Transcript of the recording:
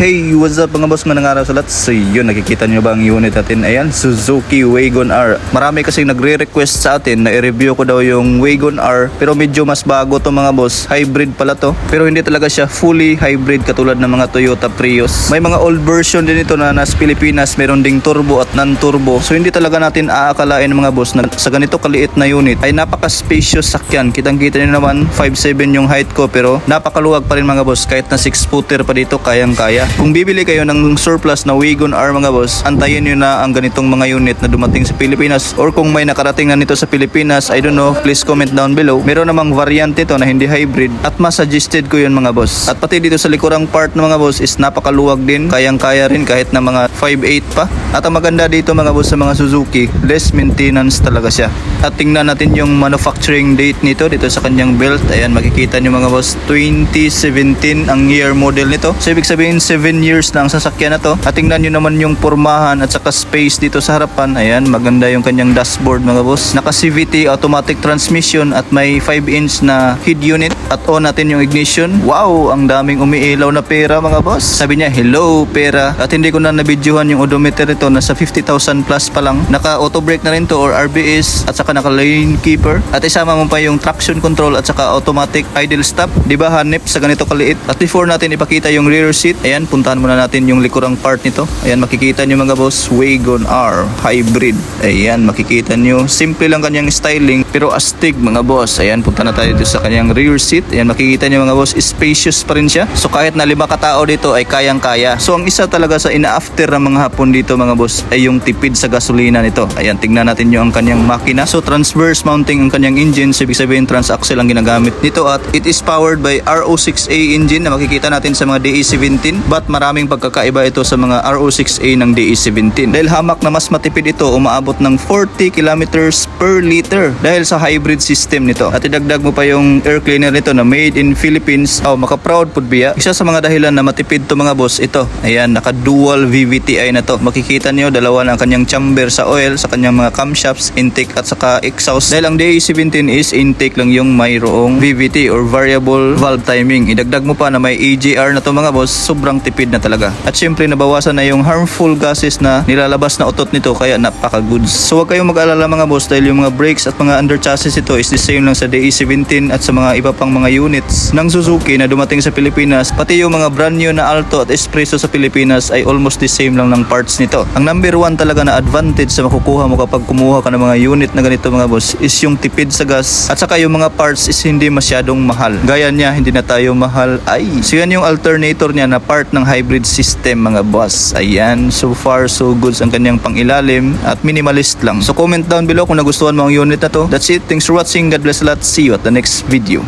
Hey, what's up mga boss mga araw sa lahat? So yun, nakikita nyo ba ang unit natin? Ayan, Suzuki Wagon R. Marami kasing nagre-request sa atin na i-review ko daw yung Wagon R. Pero medyo mas bago to mga boss. Hybrid pala to. Pero hindi talaga siya fully hybrid katulad ng mga Toyota Prius. May mga old version din ito na nasa Pilipinas. Meron ding turbo at non-turbo. So hindi talaga natin aakalain mga boss na sa ganito kaliit na unit ay napaka-spacious sakyan. Kitang-kita nyo naman, 5'7 yung height ko pero napakaluwag pa rin mga boss. Kahit na 6 footer pa dito, kayang-kaya. Kung bibili kayo ng surplus na Wagon R mga boss, antayin nyo na ang ganitong mga unit na dumating sa Pilipinas or kung may nakarating na nito sa Pilipinas, I don't know, please comment down below. Meron namang variant ito na hindi hybrid at mas suggested ko yun mga boss. At pati dito sa likurang part ng mga boss is napakaluwag din, kayang-kaya rin kahit na mga 5'8 pa. At ang maganda dito mga boss sa mga Suzuki, less maintenance talaga siya. At tingnan natin yung manufacturing date nito dito sa kanyang belt. Ayan, makikita nyo mga boss, 2017 ang year model nito. So ibig sabihin 7 years na ang sasakyan na to. At tingnan nyo naman yung pormahan at saka space dito sa harapan. Ayan, maganda yung kanyang dashboard mga boss. Naka CVT automatic transmission at may 5 inch na head unit. At on natin yung ignition. Wow, ang daming umiilaw na pera mga boss. Sabi niya, hello pera. At hindi ko na nabidyohan yung odometer nito. Nasa 50,000 plus pa lang. Naka auto brake na rin to or RBS at saka naka lane keeper. At isama mo pa yung traction control at saka automatic idle stop. Di ba hanip sa ganito kaliit? At before natin ipakita yung rear seat, ayan, puntahan muna natin yung likurang part nito. Ayan, makikita nyo mga boss, Wagon R Hybrid. Ayan, makikita nyo. Simple lang kanyang styling, pero astig mga boss. Ayan, punta na tayo dito sa kanyang rear seat. Ayan, makikita nyo mga boss, spacious pa rin siya. So kahit na lima katao dito ay kayang-kaya. So ang isa talaga sa ina-after ng mga hapon dito mga boss ay yung tipid sa gasolina nito. Ayan, tingnan natin yung ang kanyang makina. So transverse mounting ang kanyang engine. So ibig sabihin transaxle ang ginagamit nito at it is powered by RO6A engine na makikita natin sa mga DE17 but maraming pagkakaiba ito sa mga RO6A ng DE17. Dahil hamak na mas matipid ito, umaabot ng 40 kilometers per liter dahil sa hybrid system nito. At idagdag mo pa yung air cleaner nito na made in Philippines. Oh, maka-proud po biya. Isa sa mga dahilan na matipid to mga boss, ito. Ayan, naka-dual VVTi na to. Makikita nyo, dalawa na ang kanyang chamber sa oil, sa kanyang mga camshafts, intake at saka exhaust. Dahil ang DE17 is intake lang yung mayroong VVT or variable valve timing. Idagdag mo pa na may AGR na to mga boss, sobrang tipid na talaga. At syempre nabawasan na yung harmful gases na nilalabas na utot nito kaya napaka-goods. So huwag kayong mag-alala mga boss dahil yung mga brakes at mga under chassis ito is the same lang sa DE17 at sa mga iba pang mga units ng Suzuki na dumating sa Pilipinas. Pati yung mga brand new na Alto at Espresso sa Pilipinas ay almost the same lang ng parts nito. Ang number one talaga na advantage sa makukuha mo kapag kumuha ka ng mga unit na ganito mga boss is yung tipid sa gas at saka yung mga parts is hindi masyadong mahal. Gaya niya, hindi na tayo mahal. Ay, so yan yung alternator niya na part ng hybrid system mga boss. Ayan, so far so good ang kanyang pangilalim at minimalist lang. So comment down below kung nagustuhan mo ang unit na to. That's it. Thanks for watching. God bless a lot. See you at the next video.